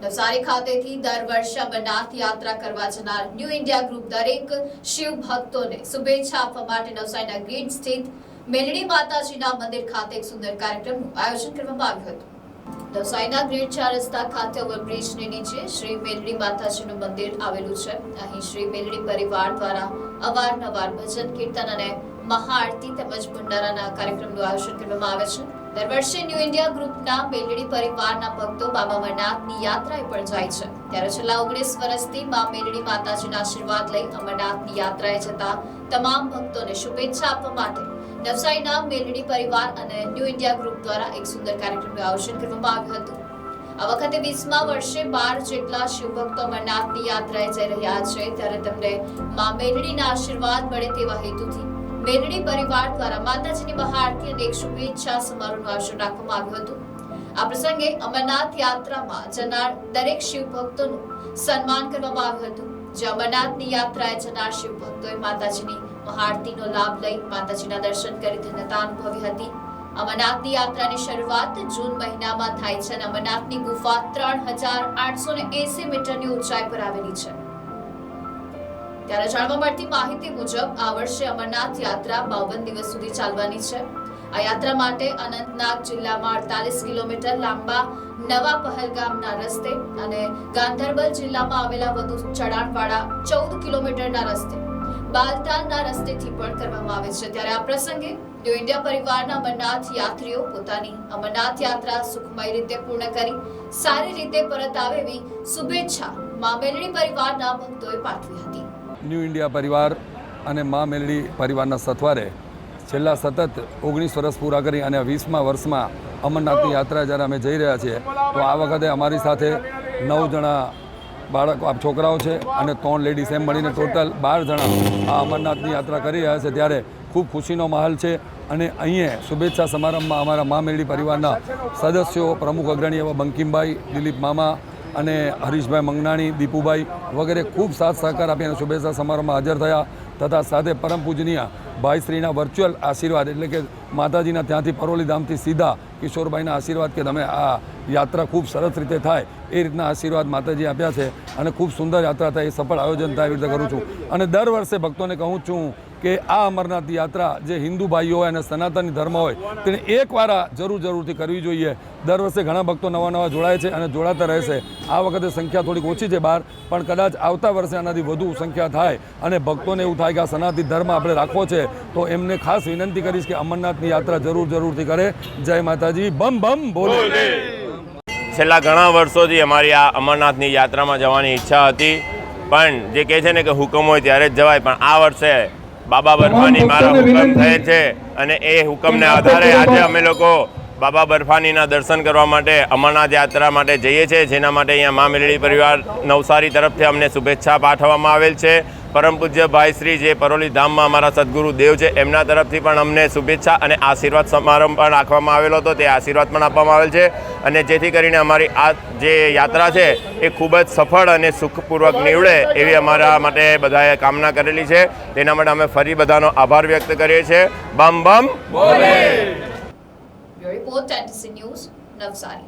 નવસારી ખાતેથી દર વર્ષે અમરનાથ યાત્રા કરવા જનાર ન્યૂ ઇન્ડિયા ગ્રુપ દરેક શિવ ભક્તોને શુભેચ્છા આપવા માટે નવસારીના ગ્રીન સ્થિત મેલડી માતાજીના મંદિર ખાતે એક સુંદર કાર્યક્રમનું આયોજન કરવામાં આવ્યું હતું. નવસારીના ગ્રીડ ચાર રસ્તા ખાતે ઓવરબ્રિજની નીચે શ્રી મેલડી માતાજીનું મંદિર આવેલું છે. અહીં શ્રી મેલડી પરિવાર દ્વારા અવારનવાર ભજન કીર્તન અને મહાઆરતી તેમજ ભંડારાના કાર્યક્રમનું આયોજન કરવામાં આવે છે. દર વર્ષે ન્યૂ ઇન્ડિયા ગ્રુપના મેલડી પરિવારના ભક્તો બાબા અમરનાથની યાત્રાએ પણ જાય છે. ત્યારે છેલ્લા ઓગણીસ વર્ષથી મા મેલડી માતાજીના આશીર્વાદ લઈ અમરનાથની યાત્રાએ જતા તમામ ભક્તોને શુભેચ્છા આપવા માટે નવસારીના મેલડી પરિવાર અને ન્યૂ ઇન્ડિયા ગ્રુપ દ્વારા એક સુંદર કાર્યક્રમનું આયોજન કરવામાં આવ્યું હતું. આ વખતે વીસમા વર્ષે બાર જેટલા શિવભક્તો અમરનાથની યાત્રાએ જઈ રહ્યા છે, ત્યારે તમને મા મેલડીના આશીર્વાદ મળે તેવા હેતુથી મેલડી પરિવાર દ્વારા માતાજીની મહાઆરતી અને એક શુભેચ્છા સમારોહનું આયોજન રાખવામાં આવ્યું હતું. આ પ્રસંગે અમરનાથ યાત્રામાં જનાર દરેક શિવ ભક્તોનું સન્માન કરવામાં આવ્યું હતું. જે અમરનાથની યાત્રાએ જનાર શિવ ભક્તોએ માતાજીની મહાઆરતીનો લાભ લઈ માતાજીના દર્શન કરી ધન્યતા અનુભવી હતી. અમરનાથની યાત્રાની શરૂઆત જૂન મહિનામાં થાય છે અને અમરનાથની ગુફા ત્રણ હજાર આઠસો ને એસી મીટરની ઊંચાઈ પર આવેલી છે. ત્યારે જાણવા મળતી માહિતી મુજબ આ વર્ષે અમરનાથ યાત્રા બાવન દિવસ સુધી ચાલવાની છે. આ યાત્રા માટે અનંતનાગ જિલ્લામાં અડતાલીસ કિલોમીટર લાંબા નવા પહલગામના રસ્તે અને ગાંધરબલ જિલ્લામાં આવેલા વધુ ચઢાણવાળા ચૌદ કિલોમીટરના રસ્તે, બાલતાલના રસ્તેથી પણ કરવામાં આવે છે. ત્યારે આ પ્રસંગે ન્યૂ ઇન્ડિયા પરિવારના અમરનાથ યાત્રીઓ પોતાની અમરનાથ યાત્રા સુખમય રીતે પૂર્ણ કરી, સારી રીતે પરત આવે એવી શુભેચ્છા મામેલણી પરિવારના ભક્તોએ પાઠવી હતી. ન્યૂ ઇન્ડિયા પરિવાર અને મા મેલડી પરિવારના સથવારે છેલ્લા સતત ઓગણીસ વર્ષ પૂરા કરી અને વીસમા વર્ષમાં અમરનાથની યાત્રા જ્યારે અમે જઈ રહ્યા છીએ, તો આ વખતે અમારી સાથે નવ જણા બાળકો છોકરાઓ છે અને ત્રણ લેડીઝ એમ મળીને ટોટલ બાર જણા આ અમરનાથની યાત્રા કરી રહ્યા છે. ત્યારે ખૂબ ખુશીનો માહોલ છે અને અહીંયા શુભેચ્છા સમારંભમાં અમારા મા મેલડી પરિવારના સદસ્યો, પ્રમુખ અગ્રણી એવા બંકિમભાઈ, દિલીપ મામા અને હરીશભાઈ મંગનાણી, દીપુભાઈ વગેરે ખૂબ સાથ સહકાર આપી અને શુભેચ્છા સમારોહમાં હાજર થયા તથા સાથે પરમ પૂજનીય ભાઈશ્રીના વર્ચ્યુઅલ આશીર્વાદ એટલે કે માતાજીના ત્યાંથી પરોલી ધામથી સીધા કિશોરભાઈના આશીર્વાદ કે તમે આ યાત્રા ખૂબ સરસ રીતે થાય એ રીતના આશીર્વાદ માતાજી આપ્યા છે અને ખૂબ સુંદર યાત્રા થાય, એ સફળ આયોજન થાય એવી રીતે કરું છું. અને દર વર્ષે ભક્તોને કહું છું કે આ અમરનાથ યાત્રા જે હિન્દુ ભાઈઓ હોય અને સનાતની ધર્મ હોય, તેને એકવાર જરૂર જરૂરથી કરવી જોઈએ. દર વર્ષે ઘણા ભક્તો નવા નવા જોડાય છે અને જોડાતા રહેશે આ વખતે સંખ્યા થોડીક ઓછી છે બહાર પણ કદાચ આવતા વર્ષે આનાથી વધુ સંખ્યા થાય અને ભક્તોને એવું થાય કે આ સનાતની ધર્મ આપણે રાખવો છે તો એમને ખાસ વિનંતી કરીશ કે અમરનાથની યાત્રા જરૂર જરૂરથી કરે. જય માતાજી બમ બમ બોલે. છેલ્લા ઘણા વર્ષોથી અમારી આ અમરનાથની યાત્રામાં જવાની ઈચ્છા હતી પણ જે કહે છે ને કે હુકમ હોય ત્યારે જ જવાય પણ આ વર્ષે બાબા બર્ફાની મારા હુકમ થયેલ છે અને એ હુકમને આધારે આજે અમે લોકો બાબા બર્ફાનીના દર્શન કરવા માટે અમરનાથ યાત્રા માટે જઈએ છીએ, જેના માટે અહીંયા મા મેલડી પરિવાર નવસારી તરફથી અમને શુભેચ્છા પાઠવવામાં આવેલ છે. પરમ પૂજ્ય ભાઈ શ્રી જે પરોલી ધામમાં અમારા સદગુરુ દેવ છે, એમના તરફથી પણ અમને શુભેચ્છા અને આશીર્વાદ સમારંભ પણ રાખવામાં આવેલો હતો, તે આશીર્વાદ પણ આપવામાં આવેલ છે. અને જેથી કરીને અમારી આ જે યાત્રા છે, એ ખૂબ જ સફળ અને સુખપૂર્વક નીવડે એવી અમારા માટે બધાએ કામના કરેલી છે. તેના માટે અમે ફરી બધાનો આભાર વ્યક્ત કરીએ છીએ. બમ બમ. report and news, Navsari.